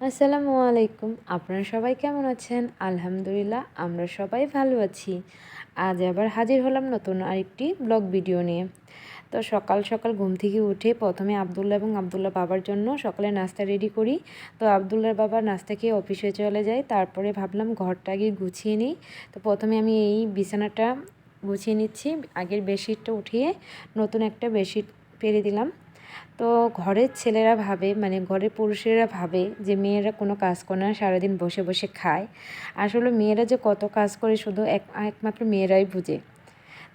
আসসালামু আলাইকুম। আপনারা সবাই কেমন আছেন? আলহামদুলিল্লাহ, আমরা সবাই ভালো আছি। আজ আবার হাজির হলাম নতুন আরেকটি ব্লগ ভিডিও নিয়ে। তো সকাল সকাল ঘুম থেকে উঠে প্রথমে আবদুল্লাহ এবং আবদুল্লাহ বাবার জন্য সকালে নাস্তা রেডি করি। তো আবদুল্লার বাবা নাস্তা খেয়ে অফিসে চলে যায়। তারপরে ভাবলাম ঘরটা আগে গুছিয়ে নিই। তো প্রথমে আমি এই বিছানাটা গুছিয়ে নিচ্ছি। আগের বেডশিটটা উঠিয়ে নতুন একটা বেডশিট পেরে দিলাম। তো ঘরের ছেলেরা ভাবে মানে ঘরের পুরুষেরা ভাবে যে মেয়েরা কোনো কাজ করে না, সারাদিন বসে বসে খায়। আসলে মেয়েরা যে কত কাজ করে শুধু এক, একমাত্র মেয়েরাই বুঝে।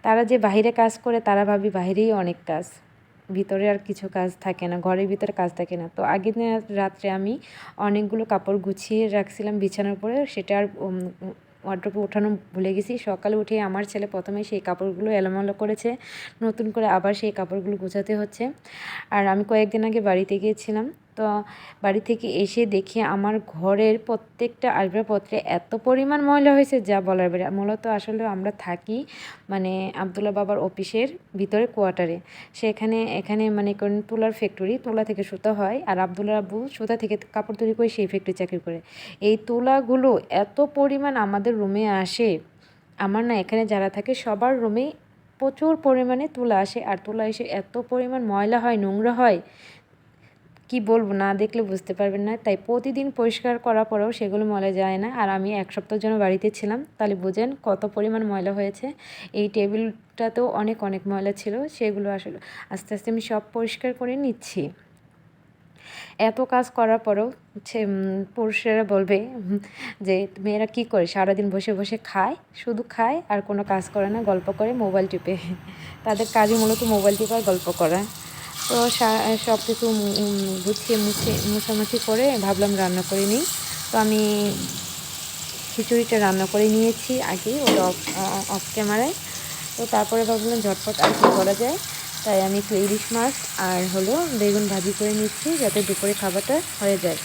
তারা যে বাইরে কাজ করে, তারা ভাবি বাইরেই অনেক কাজ। ভিতরে আর কিছু কাজ থাকে না, ঘরের ভিতরে কাজ থাকে না। তো আগের দিন রাত্রে আমি অনেকগুলো কাপড় গুছিয়ে রাখছিলাম বিছানার উপরে, সেটা আর ওয়ার্ড্রপে ওঠানো ভুলে গেছি। সকালে উঠে আমার ছেলে প্রথমে সেই কাপড়গুলো এলোমেলো করেছে, নতুন করে আবার সেই কাপড়গুলো গোছাতে হচ্ছে। আর আমি কয়েকদিন আগে বাড়িতে গিয়েছিলাম। তো বাড়ি থেকে এসে দেখি আমার ঘরের প্রত্যেকটা আসবাবপত্রে এত পরিমাণ ময়লা হয়েছে যা বলার বেড়ে মূলত আসলে আমরা থাকি মানে আবদুল্লা বাবার অফিসের ভিতরে কোয়ার্টারে। সেখানে, এখানে মানে করেন তুলার ফ্যাক্টরি তুলা থেকে সুতা হয় আর আবদুল্লা আব্বু সুতা থেকে কাপড় তৈরি করে সেই ফ্যাক্টরি চাকরি করে। এই তুলাগুলো এত পরিমাণ আমাদের রুমে আসে, আমার না এখানে যারা থাকে সবার রুমে প্রচুর পরিমাণে তুলা আসে। আর তুলা এসে এত পরিমাণ ময়লা হয়, নোংরা হয় কি বলব, না দেখলে বুঝতে পারবেন না। তাই প্রতিদিন পরিষ্কার করার পরেও সেগুলো ময়লা যায় না। আর আমি এক সপ্তাহের জন্য বাড়িতে ছিলাম, তাহলে বুঝেন কত পরিমাণ ময়লা হয়েছে। এই টেবিলটাতেও অনেক অনেক ময়লা ছিল, সেগুলো আসলে আস্তে আস্তে আমি সব পরিষ্কার করে নিচ্ছি। এত কাজ করার পরেও হচ্ছে পুরুষেরা বলবে যে মেয়েরা কি করে? সারাদিন বসে বসে খায়? শুধু খায় আর কোনো কাজ করে না, গল্প করে মোবাইল টিপে। তাদের কাজই মূলত মোবাইল টিপে গল্প করা। তো সব কিছু গুছিয়ে মুছে, মুছামুছি করে ভাবলাম রান্না করে নিই। তো আমি খিচুড়িটা রান্না করে নিয়েছি আগে, ওটা অফ অফ ক্যামেরায়। তো তারপরে ভাবলাম ঝটপট আর কি করা যায়। তাই আমি একটু ইলিশ মাছ আর হলো বেগুন ভাজি করে নিচ্ছি যাতে দুপুরে খাবারটা হয়ে যায়।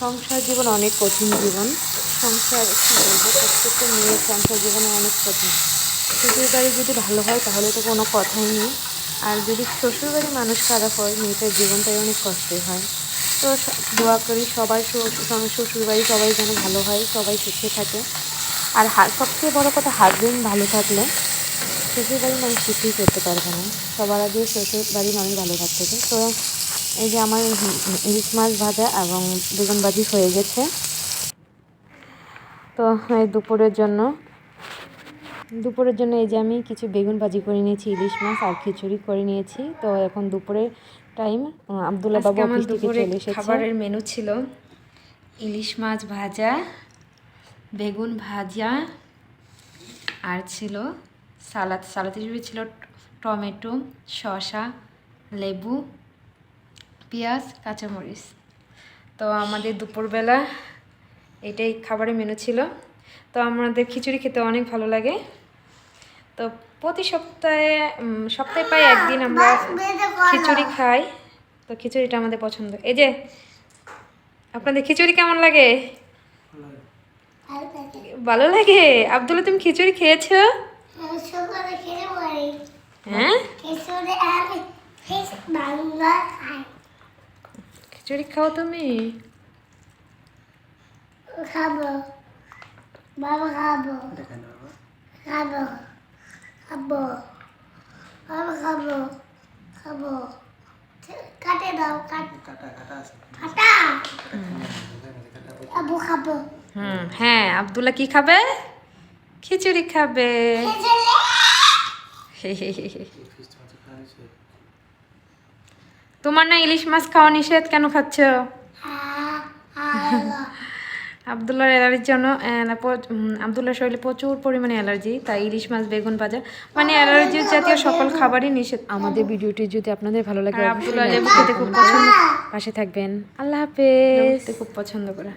সংসার জীবন অনেক কঠিন জীবন। সংসার কী বলব, প্রত্যেকটা মেয়ের সংসার জীবনে অনেক কঠিন। শ্বশুর বাড়ি যদি ভালো হয়, তাহলে তো কোনো কথাই নেই। আর যদি শ্বশুর বাড়ি মানুষ খারাপ হয়, মেয়েটার জীবনটাই অনেক কষ্টের হয়। তো দোয়া করি সবাই শ্বশুর বাড়ি সবাই যেন ভালো হয়, সবাই সুখে থাকে। আর সবচেয়ে বড় কথা হাজবেন্ড ভালো থাকলে শ্বশুর বাড়ির মানুষ কিছুই করতে পারবে না। সবার আগে শ্বশুর বাড়ির মানুষ ভালো থাকতে তো এই যে আমার ইলিশ মাছ ভাজা এবং বেগুন ভাজি হয়ে গেছে। তো এই দুপুরের জন্য। দুপুরের জন্য এই যে আমি কিছু বেগুন ভাজি করে নিয়েছি ইলিশ মাছ আর খিচুড়ি করে নিয়েছি। তো এখন দুপুরের টাইম আবদুল্লাহ বাবু অফিস থেকে চলে এসেছে। খাবারের মেনু ছিল ইলিশ মাছ ভাজা বেগুন ভাজা আর ছিল সালাদ। সালাদ হিসেবে ছিল টমেটো শসা লেবু পেঁয়াজ কাঁচামরিচ। তো আমাদের দুপুরবেলা এটাই খাবারের মেনু ছিল। তো আমাদের খিচুড়ি খেতে অনেক ভালো লাগে। তো প্রতি সপ্তাহে সপ্তাহে প্রায় একদিন আমরা খিচুড়ি খাই। তো খিচুড়িটা আমাদের পছন্দ। এই যে আপনাদের খিচুড়ি কেমন লাগে? ভালো লাগে? আবদুল্লা তুমি খিচুড়ি খেয়েছো? হ্যাঁ? খিচুড়ি খাও তুমি? খাব বাবা খাব খাব খাব বাবা খাব খাব কাটে দাও কাট কাটা আবু খাব হুম হ্যাঁ আবদুল্লা কি খাবে? খিচুড়ি খাবে। তোমার না ইলিশ মাছ খাওয়া নিষেধ? কেন খাচ্ছ? আবদুল্লার অ্যালার্জির জন্য আবদুল্লার শরীরে প্রচুর পরিমাণে অ্যালার্জি তাই ইলিশ মাছ বেগুন ভাজা মানে অ্যালার্জি জাতীয় সকল খাবারই নিষেধ। আমাদের ভিডিওটি যদি আপনাদের ভালো লাগে আবদুল্লাহ লেবু খেতে খুব পছন্দ। পাশে থাকবেন। আল্লাহ হাফেজ। খুব পছন্দ করে।